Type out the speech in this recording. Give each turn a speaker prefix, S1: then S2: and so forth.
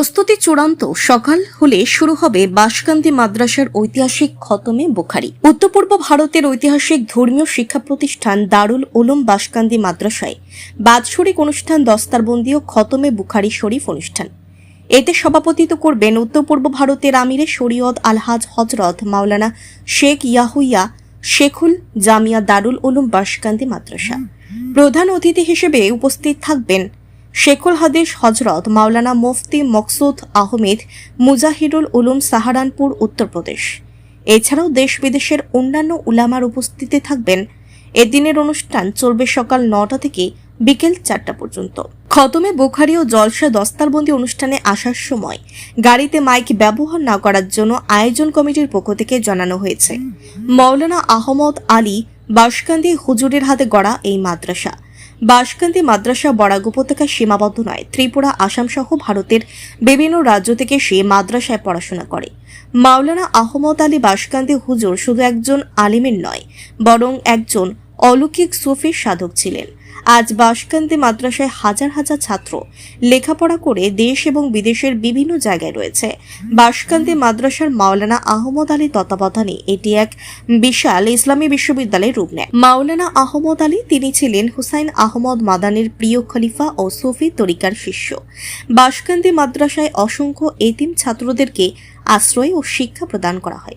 S1: প্রস্তুতি চূড়ান্ত। সকাল হলে শুরু হবে বাসকান্দি মাদ্রাসার ঐতিহাসিক খতমে বুখারি। উত্তর পূর্ব ভারতের ঐতিহাসিক ধর্মীয় শিক্ষা প্রতিষ্ঠান দারুল উলুম বাসকান্দি মাদ্রাসায় বাৎসরিক অনুষ্ঠান দস্তারবন্দি ও খতমে বুখারি শরীফ অনুষ্ঠান। এতে সভাপতিত্ব করবেন উত্তর পূর্ব ভারতের আমিরে শরীয়ত আলহাজ হজরত মাওলানা শেখ ইয়াহুইয়া, শেখুল জামিয়া দারুল উলুম বাসকান্দি মাদ্রাসা। প্রধান অতিথি হিসেবে উপস্থিত থাকবেন শেখুল হাদিস হজরত মাওলানা মুফতি মকসুদ আহমেদ মুজাহিরুল উলুম সাহারানপুর, উত্তরপ্রদেশ। এছাড়াও দেশ বিদেশের অন্যান্য উলামার উপস্থিতি থাকবেন। এদিনের অনুষ্ঠান চলবে সকাল নটা থেকে বিকেল চারটা পর্যন্ত। খতমে বুখারি ও জলসা দস্তারবন্দি অনুষ্ঠানে আসার সময় গাড়িতে মাইক ব্যবহার না করার জন্য আয়োজন কমিটির পক্ষ থেকে জানানো হয়েছে। মৌলানা আহমদ আলী বাসকান্দি হুজুরের হাতে গড়া এই মাদ্রাসা। বাসকান্দি মাদ্রাসা বরাক উপত্যকা সীমাবদ্ধ নয়। ত্রিপুরা, আসাম সহ ভারতের বিভিন্ন রাজ্য থেকে সে মাদ্রাসায় পড়াশোনা করে। মাওলানা আহমদ আলী বাসকান্দি হুজুর শুধু একজন আলিমের নয়, বরং একজন অলৌকিক সুফির সাধক ছিলেন। আজ বাসকান্দি মাদ্রাসায় হাজার হাজার ছাত্র লেখাপড়া করে দেশ এবং বিদেশের বিভিন্ন জায়গায় রয়েছে। বাসকান্দি মাদ্রাসার মাওলানা আহমদ আলী তত্ত্বাবধানে এটি এক বিশাল ইসলামী বিশ্ববিদ্যালয়ের রূপ নেয়। মাওলানা আহমদ আলী তিনি ছিলেন হুসাইন আহমদ মাদানের প্রিয় খলিফা ও সুফি তরিকার শিষ্য। বাসকান্দি মাদ্রাসায় অসংখ্য এতিম ছাত্রদেরকে আশ্রয় ও শিক্ষা প্রদান করা হয়।